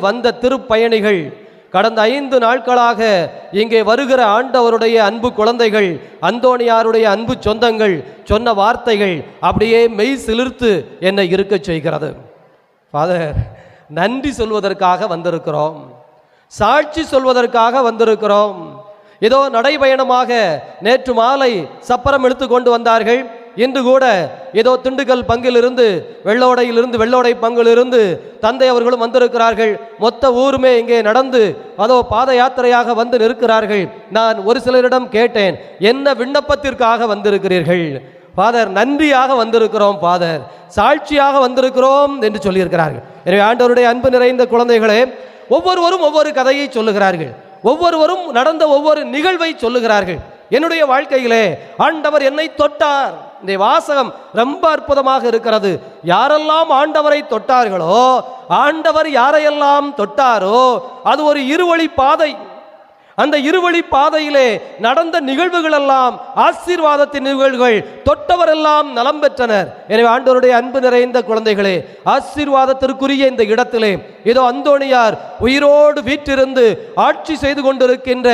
காலத்தில் வந்த திருப்பயணிகள் கடந்த ஐந்து நாட்களாக இங்கே வருகிற ஆண்டவருடைய அன்பு குழந்தைகள் அந்தோணியாருடைய அன்பு சொந்தங்கள் சொன்ன வார்த்தைகள் அப்படியே மெய் சிலிர்த்து என்னை இருக்கச் செய்கிறது. ஃபாதர் நன்றி சொல்வதற்காக வந்திருக்கிறோம். சாட்சி சொல்வதற்காக வந்திருக்கிறோம். ஏதோ நடைபயணமாக நேற்று மாலை சப்பரம் எடுத்து கொண்டு வந்தார்கள். இன்று கூட ஏதோ திண்டுக்கல் பங்கிலிருந்து வெள்ளோடையிலிருந்து வெள்ளோடை பங்கிலிருந்து தந்தை அவர்களும் வந்திருக்கிறார்கள். மொத்த ஊருமே இங்கே நடந்து அதோ பாத யாத்திரையாக வந்து நிற்கிறார்கள். நான் ஒரு சிலரிடம் கேட்டேன் என்ன விண்ணப்பத்திற்காக வந்திருக்கிறீர்கள்? ஃபாதர் நன்றியாக வந்திருக்கிறோம் ஃபாதர். சாட்சியாக வந்திருக்கிறோம் என்று சொல்லியிருக்கிறார்கள். எனவே ஆண்டவருடைய அன்பு நிறைந்த குழந்தைகளே ஒவ்வொருவரும் ஒவ்வொரு கதையை சொல்லுகிறார்கள். ஒவ்வொருவரும் நடந்த ஒவ்வொரு நிகழ்வை சொல்லுகிறார்கள். என்னுடைய வாழ்க்கையிலே ஆண்டவர் என்னை தொட்டார். இந்த வாசகம் ரொம்ப அற்புதமாக இருக்கிறது. யாரெல்லாம் ஆண்டவரை தொட்டார்களோ ஆண்டவர் யாரையெல்லாம் தொட்டாரோ அது ஒரு இருவழி பாதை. அந்த இருவழி பாதையிலே நடந்த நிகழ்வுகள் எல்லாம் ஆசீர்வாதத்தின் நிகழ்வுகள் தொட்டவரெல்லாம் நலம் பெற்றனர். எனவே ஆண்டவருடைய அன்பு நிறைந்த குழந்தைகளே ஆசீர்வாதத்திற்குரிய இந்த இடத்திலே இதோ அந்தோணியார் உயிரோடு வீற்றிருந்து ஆட்சி செய்து கொண்டிருக்கின்ற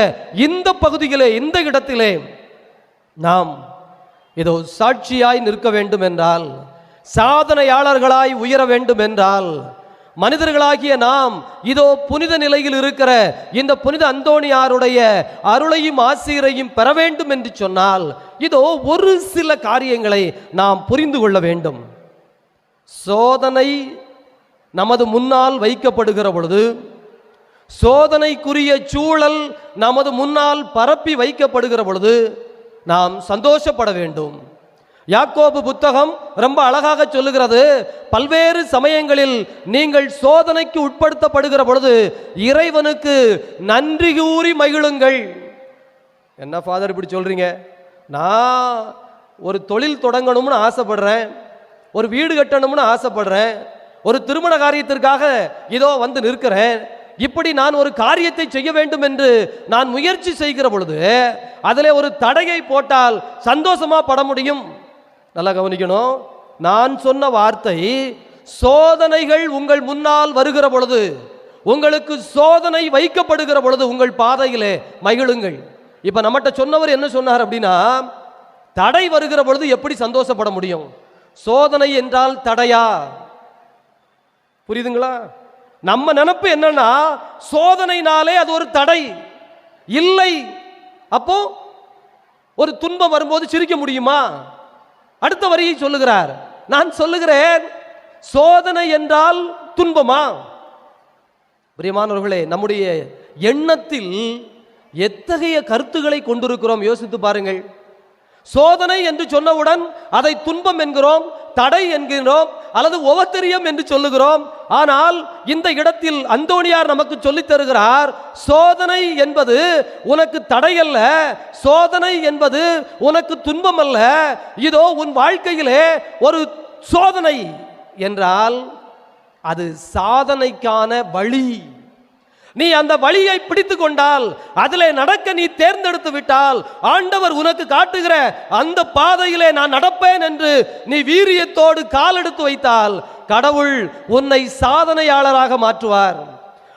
இந்த பகுதியிலே இந்த இடத்திலே நாம் இதோ சாட்சியாய் நிற்க வேண்டும் என்றால் சாதனையாளர்களாய் உயர வேண்டும் என்றால் மனிதர்களாகிய நாம் இதோ புனித நிலையில் இருக்கிற இந்த புனித அந்தோணியாருடைய அருளையும் ஆசிரியரையும் பெற வேண்டும் என்று சொன்னால் இதோ ஒரு சில காரியங்களை நாம் புரிந்து கொள்ள வேண்டும். சோதனை நமது முன்னால் வைக்கப்படுகிற பொழுது சோதனைக்குரிய சூழல் நமது முன்னால் பரப்பி வைக்கப்படுகிற பொழுது நாம் சந்தோஷப்பட வேண்டும். யாக்கோபு புத்தகம் ரொம்ப அழகாக சொல்லுகிறது பல்வேறு சமயங்களில் நீங்கள் சோதனைக்கு உட்படுத்தப்படுகிற பொழுது இறைவனுக்கு நன்றி கூறி மகிழுங்கள். என்ன ஃபாதர் இப்படி சொல்றீங்க? நான் ஒரு தொழில் தொடங்கணும்னு ஆசைப்படுறேன் ஒரு வீடு கட்டணும்னு ஆசைப்படுறேன் ஒரு திருமண காரியத்திற்காக இதோ வந்து நிற்கிறேன் இப்படி நான் ஒரு காரியத்தை செய்ய வேண்டும் என்று நான் முயற்சி செய்கிற பொழுது அதில் ஒரு தடையை போட்டால் சந்தோஷமாக பட முடியும். நல்லா கவனிக்கணும். நான் சொன்ன வார்த்தை சோதனைகள் உங்கள் முன்னால் வருகிற பொழுது உங்களுக்கு சோதனை வைக்கப்படுகிற பொழுது உங்கள் பாதையிலே மகிழுங்கள். இப்போ நம்மகிட்ட சொன்னவர் என்ன சொன்னார் அப்படின்னா தடை வருகிற பொழுது எப்படி சந்தோஷப்பட முடியும்? சோதனை என்றால் தடையா? புரியுதுங்களா? நம்ம நினப்பு என்னன்னா சோதனைனாலே அது ஒரு தடை. இல்லை. அப்போ ஒரு துன்பம் வரும்போது சிரிக்க முடியுமா? அடுத்த வரியை சொல்லுகிறார். நான் சொல்லுகிறேன் சோதனை என்றால் துன்பமா? பிரியமானவர்களே நம்முடைய எண்ணத்தில் எத்தகைய கருத்துக்களை கொண்டிருக்கிறோம்? யோசித்து பாருங்கள். சோதனை என்று சொன்னவுடன் அதை துன்பம் என்கிறோம் தடை என்கிறோம் அல்லது உவத்தரியம் என்று சொல்லுகிறோம் ஆனால் இந்த இடத்தில் அந்தோணியார் நமக்கு சொல்லித் தருகிறார் சோதனை என்பது உனக்கு தடை அல்ல சோதனை என்பது உனக்கு துன்பம் அல்ல இதோ உன் வாழ்க்கையிலே ஒரு சோதனை என்றால் அது சாதனைக்கான வழி. நீ அந்த வழியை பிடித்து கொண்டால் அதிலே நடக்க நீ தேர்ந்தெடுத்து விட்டால் ஆண்டவர் உனக்கு காட்டுகிற அந்த பாதையிலே நான் நடப்பேன் என்று நீ வீரியத்தோடு காலெடுத்து வைத்தால் கடவுள் உன்னை சாதனையாளராக மாற்றுவார்.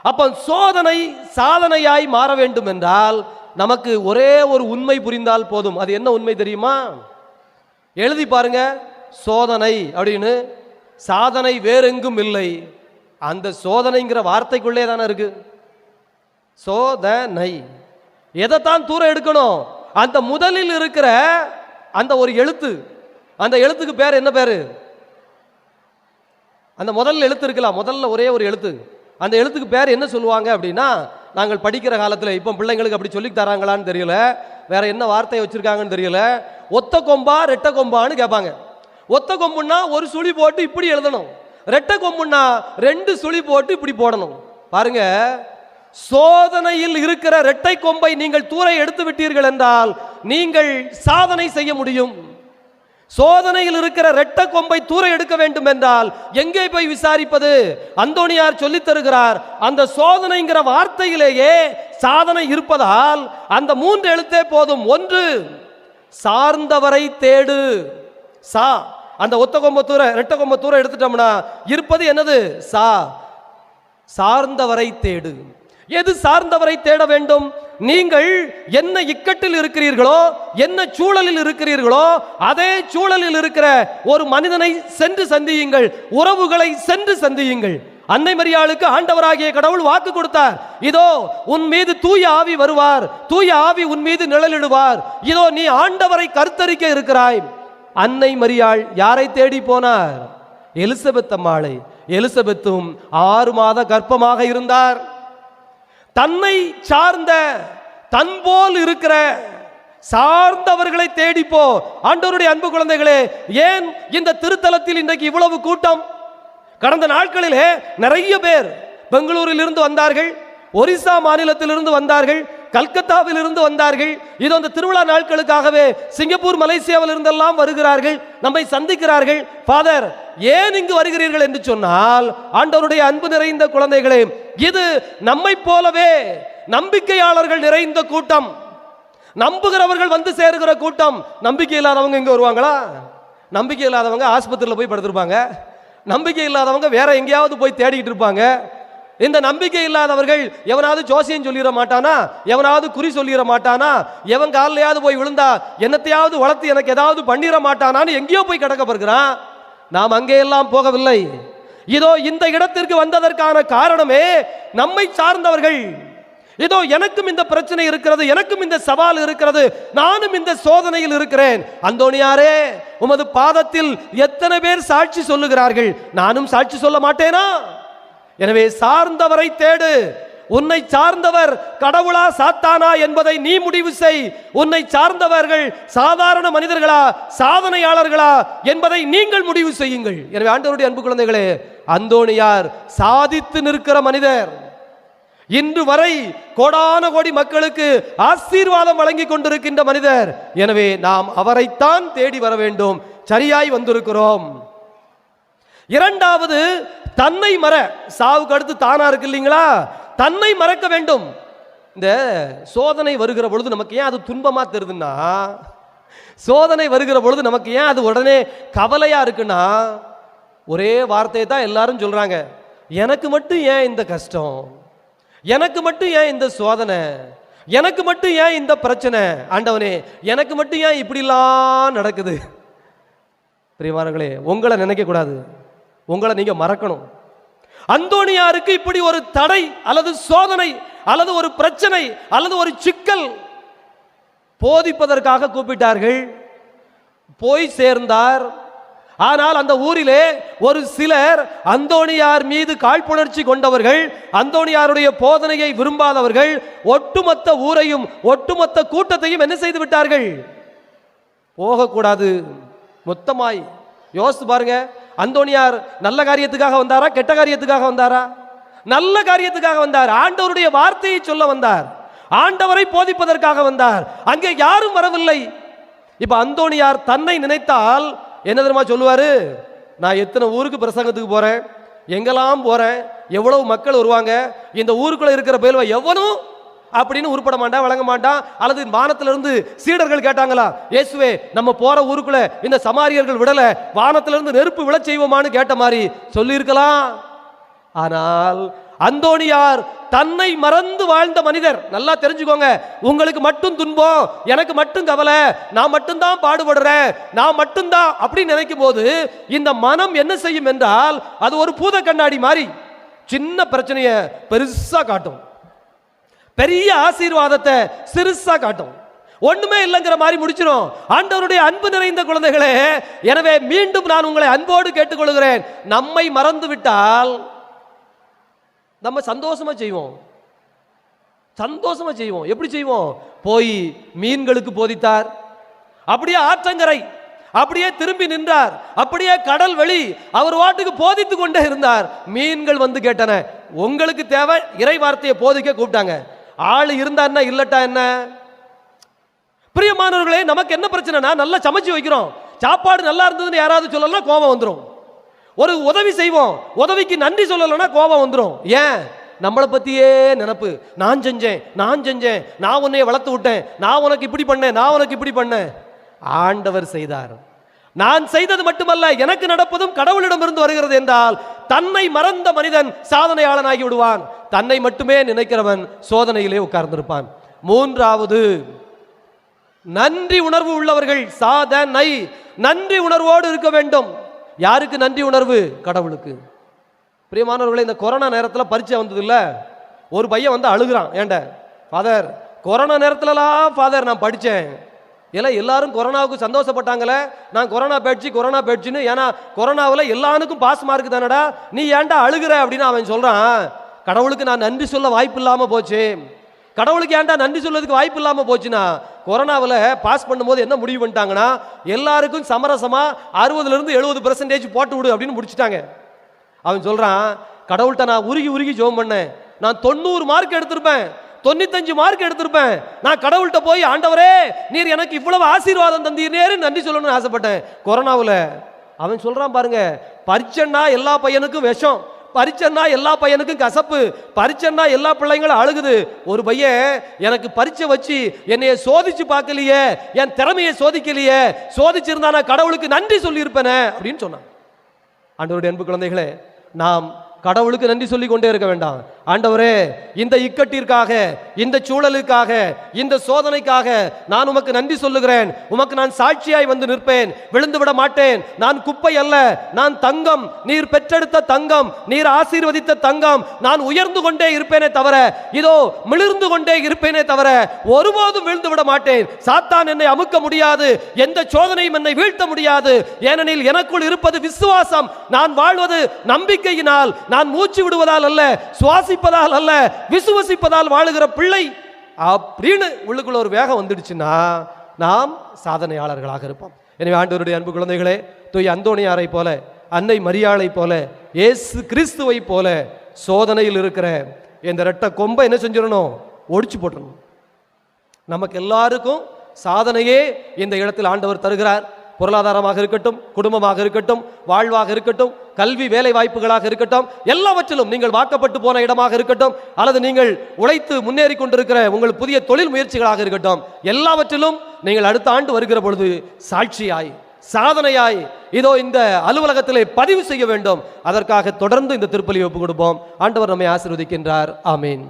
அப்போ சோதனை சாதனையாய் மாற வேண்டும் என்றால் நமக்கு ஒரே ஒரு உண்மை புரிந்தால் போதும். அது என்ன உண்மை தெரியுமா? எழுதி பாருங்க. சோதனை அப்படின்னு. சாதனை வேறெங்கும் இல்லை. அந்த சோதனைங்கிற வார்த்தைக்குள்ளே தானே இருக்குது சோதனை. எதைத்தான் தூரம் எடுக்கணும்? அந்த முதலில் இருக்கிற அந்த ஒரு எழுத்து. அந்த எழுத்துக்கு பேர் என்ன பேர்? அந்த முதல்ல எழுத்து இருக்கலாம் முதல்ல ஒரே ஒரு எழுத்து. அந்த எழுத்துக்கு பேர் என்ன சொல்லுவாங்க அப்படின்னா நாங்கள் படிக்கிற காலத்தில் இப்போ பிள்ளைங்களுக்கு அப்படி சொல்லி தராங்களான்னு தெரியல. வேற என்ன வார்த்தையை வச்சிருக்காங்கன்னு தெரியல. ஒத்த கொம்பா ரெட்ட கொம்பான்னு கேட்பாங்க. ஒத்த கொம்புன்னா ஒரு சுழி போட்டு இப்படி எழுதணும். ரெட்ட கொம்புன்னா ரெண்டு சுழி போட்டு இப்படி போடணும். பாருங்கள் சோதனையில் இருக்கிற இரட்டை கொம்பை நீங்கள் தூர எடுத்து விட்டீர்கள் என்றால் நீங்கள் சாதனை செய்ய முடியும். சோதனையில் இருக்கிற இரட்ட கொம்பை தூர எடுக்க வேண்டும் என்றால் எங்கே போய் விசாரிப்பது? அந்தோணியார் சொல்லித் தருகிறார் அந்த சோதனைங்கிற வார்த்தையிலேயே சாதனை இருப்பதால் அந்த மூன்று எழுத்தே போதும். ஒன்று சார்ந்தவரை தேடு. சா அந்த ஒத்த கொம்ப தூர ரெட்ட கொம்ப தூர எடுத்துட்டோம்னா இருப்பது என்னது? சா சார்ந்தவரை தேடு. எது சார்ந்தவரை தேட வேண்டும்? நீங்கள் என்ன இக்கட்டில் இருக்கிறீர்களோ என்ன சூழலில் இருக்கிறீர்களோ அதே சூழலில் இருக்கிற ஒரு மனிதனை சென்று சந்தியுங்கள். உறவுகளை சென்று சந்தியுங்கள். அன்னை மரியாளுக்கு ஆண்டவராகிய கடவுள் வாக்கு கொடுத்தார். இதோ உன் மீது தூய ஆவி வருவார். தூய ஆவி உன் மீது நிழலிடுவார். இதோ நீ ஆண்டவரை கருத்தரிக்க இருக்கிறாய். அன்னை மரியாள் யாரை தேடி போனார்? எலிசபெத் அம்மாளை. எலிசபெத்தும் ஆறு மாத கர்ப்பமாக இருந்தார். தன்னை சார்ந்த தன் போல் இருக்கிற சார்ந்தவர்களை தேடிப்போ. ஆண்டவருடைய அன்பு குழந்தைகளே ஏன் இந்த திருத்தலத்தில் இன்றைக்கு இவ்வளவு கூட்டம்? கடந்த நாட்களிலே நிறைய பேர் பெங்களூரில் இருந்து வந்தார்கள் ஒரிசா மாநிலத்திலிருந்து வந்தார்கள் கல்கத்தாவில் இருந்து வந்தார்கள். இது அந்த திருவிழா நாட்களுக்காகவே சிங்கப்பூர் மலேசியாவில் இருந்தெல்லாம் வருகிறார்கள் நம்மை சந்திக்கிறார்கள். ஃபாதர் ஏன் இங்கு வருகிறீர்கள் என்று சொன்னால் ஆண்டவருடைய அன்பு நிறைந்த குழந்தைகளே இது நம்மை போலவே நம்பிக்கையாளர்கள் நிறைந்த கூட்டம். நம்புகிறவர்கள் வந்து சேருகிற கூட்டம். நம்பிக்கை இல்லாதவங்க இங்கே வருவாங்களா? நம்பிக்கை இல்லாதவங்க ஆஸ்பத்திரியில் போய் படுத்திருப்பாங்க. நம்பிக்கை இல்லாதவங்க வேற எங்கேயாவது போய் தேடிக்கிட்டு இருப்பாங்க. இந்த நம்பிக்கை இல்லாதவர்கள் எவனாவது ஜோசியம் சொல்லிட மாட்டானா? எவனாவது குறி சொல்லிட மாட்டானா? எவன் காலையாவது போய் விழுந்தா என்னத்தையாவது வளர்த்து எனக்கு ஏதாவது பண்ணிட மாட்டானான்னு எங்கேயோ போய் கிடக்கப்படுகிறான் நாம் அங்கே எல்லாம் போகவில்லை. இதோ இந்த இடத்திற்கு வந்ததற்கான காரணமே நம்மை சார்ந்தவர்கள். இதோ எனக்கும் இந்த பிரச்சனை இருக்கிறது எனக்கும் இந்த சவால் இருக்கிறது நானும் இந்த சோதனையில் இருக்கிறேன். அந்தோணியாரே உமது பாதத்தில் எத்தனை பேர் சாட்சி சொல்லுகிறார்கள்? நானும் சாட்சி சொல்ல மாட்டேனா? எனவே சார்ந்தவரை தேடு. உன்னை சார்ந்தவர் கடவுளா சாத்தானா என்பதை நீ முடிவு செய். உன்னை சார்ந்தவர்கள் சாதாரண மனிதர்களா சாதனையாளர்களா என்பதை நீங்கள் முடிவு செய்யுங்கள். எனவே ஆண்டவருடைய அன்பு குழந்தைகளே அந்தோணியார் சாதித்து நிற்கிற மனிதர். இன்று வரை கோடான கோடி மக்களுக்கு ஆசீர்வாதம் வழங்கி கொண்டிருக்கின்ற மனிதர். எனவே நாம் அவரைத்தான் தேடி வர வேண்டும். சரியாய் வந்திருக்கிறோம். இரண்டாவது தன்னை மற. சாவுக்கு அடுத்து தானா இருக்கு இல்லைங்களா? தன்னை மறக்க வேண்டும். இந்த சோதனை வருகிற பொழுது நமக்கு ஏன் அது துன்பமாக தெரியுதுன்னா சோதனை வருகிற பொழுது நமக்கு ஏன் அது உடனே கவலையாக இருக்குன்னா ஒரே வார்த்தையை தான் எல்லாரும் சொல்கிறாங்க எனக்கு மட்டும் ஏன் இந்த கஷ்டம்? எனக்கு மட்டும் ஏன் இந்த சோதனை? எனக்கு மட்டும் ஏன் இந்த பிரச்சனை? ஆண்டவனே எனக்கு மட்டும் ஏன் இப்படிலாம் நடக்குது? பிரியமானங்களே உங்களை நினைக்கக்கூடாது. உங்களை நீங்கள் மறக்கணும். அந்தோணியாருக்கு இப்படி ஒரு தடை அல்லது சோதனை அல்லது ஒரு பிரச்சனை அல்லது ஒரு சிக்கல் போதிப்பதற்காக கூப்பிட்டார்கள். போய் சேர்ந்தார். ஆனால் அந்த ஊரிலே ஒரு சிலர் அந்தோணியார் மீது காழ்ப்புணர்ச்சி கொண்டவர்கள் அந்தோணியாருடைய போதனையை விரும்பாதவர்கள் ஒட்டுமொத்த ஊரையும் ஒட்டுமொத்த கூட்டத்தையும் என்ன செய்து விட்டார்கள்? போகக்கூடாது. மொத்தமாய். யோசித்து பாருங்க. அந்தோணியார் நல்ல காரியத்துக்காக வந்தாரா கெட்ட காரியத்துக்காக வந்தாரா? நல்ல காரியத்துக்காக வந்தார். ஆண்டவருடைய வார்த்தையை சொல்ல வந்தார். ஆண்டவரை போதிப்பதற்காக வந்தார். அங்கே யாரும் வரவில்லை. இப்ப அந்தோணியார் தன்னை நினைத்தால் என்ன தெரியுமா சொல்லுவாரு? நான் எத்தனை ஊருக்கு பிரசங்கத்துக்கு போறேன்? எங்கெல்லாம் போறேன்? எவ்வளவு மக்கள் வருவாங்க? இந்த ஊருக்குள்ள இருக்கிற பேல்வை எவனும் அப்படின்னு உருப்பட மாட்டான் வழங்க மாட்டான். அல்லது வானத்திலிருந்து சீடர்கள் கேட்டாங்களா இயேசுவே நம்ம போற ஊருக்குள்ள இந்த சமாரியர்கள் விடல வானத்திலிருந்து நெருப்பு விழச் செய்வோமான்னு கேட்ட மாதிரி சொல்லியிருக்கலாம். ஆனால் அந்தோணியார் தன்னை மறந்து வாழ்ந்த மனிதர். நல்லா தெரிஞ்சுக்கோங்க உங்களுக்கு மட்டும் துன்பம் எனக்கு மட்டும் கவலை நான் மட்டும்தான் பாடுபடுறேன் நான் மட்டும்தான் அப்படின்னு நினைக்கும் போது இந்த மனம் என்ன செய்யும் என்றால் அது ஒரு பூத கண்ணாடி மாதிரி சின்ன பிரச்சனையை பெருசாக காட்டும். பெரிய ஆசீர்வாதத்தை சிறுசா காட்டும். ஒண்ணுமே இல்லைங்கிற மாதிரி முடிச்சிடும் ஆண்டவருடைய அன்பு நிறைந்த குழந்தைகளே எனவே மீண்டும் நான் உங்களை அன்போடு கேட்டுக்கொள்கிறேன். நம்மை மறந்து விட்டால் நம்ம சந்தோஷமா செய்வோம். சந்தோஷமா செய்வோம். எப்படி செய்வோம்? போய் மீன்களுக்கு போதித்தார். அப்படியே ஆற்றங்கரை அப்படியே திரும்பி நின்றார். அப்படியே கடல் வெளி அவர் வாட்டுக்கு போதித்து கொண்டே இருந்தார். மீன்கள் வந்து கேட்டன உங்களுக்கு தேவை? இறை வார்த்தையை போதிக்க கூப்பிட்டாங்க. ஆள் இருந்தா என்ன இல்லட்டா என்ன? பிரியமானவர்களே நமக்கு என்ன பிரச்சனைனா நல்லா சமைச்சு வைக்கிறோம். சாப்பாடு நல்லா இருந்ததுன்னு யாராவது சொல்லலாம் கோபம் வந்துடும் ஒரு உதவி செய்வோம். உதவிக்கு நன்றி சொல்லலைன்னா கோபம் வந்துடும் ஏன்? நம்மளை பற்றியே நினப்பு. நான் செஞ்சேன் நான் செஞ்சேன் நான் உன்னைய வளர்த்து விட்டேன் நான் உனக்கு இப்படி பண்ணேன் நான் உனக்கு இப்படி பண்ணேன். ஆண்டவர் செய்தார். நான் செய்தது மட்டுமல்ல எனக்கு நடப்பதும் கடவுளிடமிருந்து வருகிறது என்றால் தன்னை மறந்த மனிதன் சாதனையாளனாகி விடுவான். தன்னை மட்டுமே நினைக்கிறவன் சோதனையிலே உட்கார்ந்திருப்பான். மூன்றாவது நன்றி உணர்வு உள்ளவர்கள் சாதனை. நன்றி உணர்வோடு இருக்க வேண்டும். யாருக்கு நன்றி உணர்வு? கடவுளுக்கு. பிரியமானவர்களே இந்த கொரோனா நேரத்தில் பரீட்சை வந்தது இல்லை ஒரு பையன் வந்து அழுகுறான். ஏண்ட ஃபாதர் கொரோனா நேரத்துலலாம் ஃபாதர் நான் படித்தேன் எல்லாம் எல்லாரும் கொரோனாவுக்கு சந்தோஷப்பட்டாங்களே. நான் கொரோனா பேட்சி கொரோனா பேட்சின்னு ஏன்னா கொரோனாவில் எல்லாருக்கும் பாஸ் மார்க் தானடா. நீ ஏன்டா அழுகுற அப்படின்னு அவன் சொல்கிறான் கடவுளுக்கு நான் நன்றி சொல்ல வாய்ப்பு இல்லாமல் போச்சு. கடவுளுக்கு ஏன்டா நன்றி சொல்றதுக்கு வாய்ப்பு இல்லாமல் போச்சுன்னா கொரோனாவில் பாஸ் பண்ணும்போது என்ன முடிவு பண்ணிட்டாங்கன்னா எல்லாருக்கும் சமரசமாக அறுபதுலேருந்து எழுபது பெர்சன்டேஜ் போட்டு விடு அப்படின்னு முடிச்சுட்டாங்க. அவன் சொல்கிறான் கடவுள்கிட்ட நான் உருகி உருகி ஜோம் பண்ணேன். நான் தொண்ணூறு மார்க் எடுத்திருப்பேன். தொண்ணூத்தஞ்சு மார்க் எடுத்திருப்பேன். நான் கடவுள்கிட்ட போய் ஆண்டவரே நீர் எனக்கு இவ்வளவு ஆசீர்வாதம் தந்தீர்னேரு நன்றி சொல்லணும்னு ஆசைப்பட்டேன். கொரோனாவில் அவன் சொல்கிறான் பாருங்க பரிச்சன்னா எல்லா பையனுக்கும் விஷம். பரிச்சன்னா எல்லா பையனுக்கும் கசப்பு. பரிச்சன்னா எல்லா பிள்ளைங்களும் அழுகுது. ஒரு பையன் எனக்கு பரிச்சை வச்சு என்னைய சோதிச்சு பார்க்கலையே என் திறமையை சோதிக்கலையே சோதிச்சிருந்தா நான் கடவுளுக்கு நன்றி சொல்லியிருப்பேனே அப்படின்னு சொன்னான். ஆண்டவருடைய அன்பு குழந்தைகளே நாம் கடவுளுக்கு நன்றி சொல்லி கொண்டே இருக்க வேண்டாம். ஆண்டவரே இந்த இக்கட்டிற்காக இந்த சூழலுக்காக இந்த சோதனைக்காக நான் உமக்கு நன்றி சொல்லுகிறேன். உமக்கு நான் சாட்சியாய் வந்து நிற்பேன். விழுந்து விட மாட்டேன். நான் குப்பை அல்ல. நான் தங்கம். நீர் பெற்றெடுத்த தங்கம். நீர் ஆசீர்வதித்த தங்கம். நான் உயர்ந்து கொண்டே இருப்பேனே தவிர இதோ மிளிர்ந்து கொண்டே இருப்பேனே தவிர ஒருபோதும் விழுந்து விட மாட்டேன். சாத்தான் என்னை அமுக்க முடியாது. எந்த சோதனையும் என்னை வீழ்த்த முடியாது. ஏனெனில் எனக்குள் இருப்பது விசுவாசம். நான் வாழ்வது நம்பிக்கையினால். நான் மூச்சு விடுவதால் அல்ல. சுவாசி வாசிப்பதால் அல்ல விசுவசிப்பதால் வாழுகிற பிள்ளை அப்படின்னு உள்ளுக்குள்ள ஒரு வேகம் வந்துடுச்சுன்னா நாம் சாதனையாளர்களாக இருப்போம். எனவே ஆண்டவருடைய அன்பு குழந்தைகளே தூய் அந்தோணியாரை போல அன்னை மரியாளை போல ஏசு கிறிஸ்துவை போல சோதனையில் இருக்கிற இந்த ரெட்ட கொம்பை என்ன செஞ்சிடணும்? ஒடிச்சு போட்டுறணும் நமக்கு எல்லாருக்கும் சாதனையே இந்த இடத்தில் ஆண்டவர் தருகிறார். பொருளாதாரமாக இருக்கட்டும் குடும்பமாக இருக்கட்டும் வாழ்வாக இருக்கட்டும் கல்வி வேலை வாய்ப்புகளாக இருக்கட்டும் எல்லாவற்றிலும் நீங்கள் வாக்கப்பட்டு போன இடமாக இருக்கட்டும் அல்லது நீங்கள் உழைத்து முன்னேறி கொண்டிருக்கிற உங்கள் புதிய தொழில் முயற்சிகளாக இருக்கட்டும் எல்லாவற்றிலும் நீங்கள் அடுத்த ஆண்டு வருகிற பொழுது சாட்சியாய் சாதனையாய் இதோ இந்த அலுவலகத்திலே பதிவு செய்ய வேண்டும். அதற்காக தொடர்ந்து இந்த திருப்பலி ஒப்பு கொடுப்போம். ஆண்டவர் நம்மை ஆசீர்வதிக்கின்றார். ஆமீன்.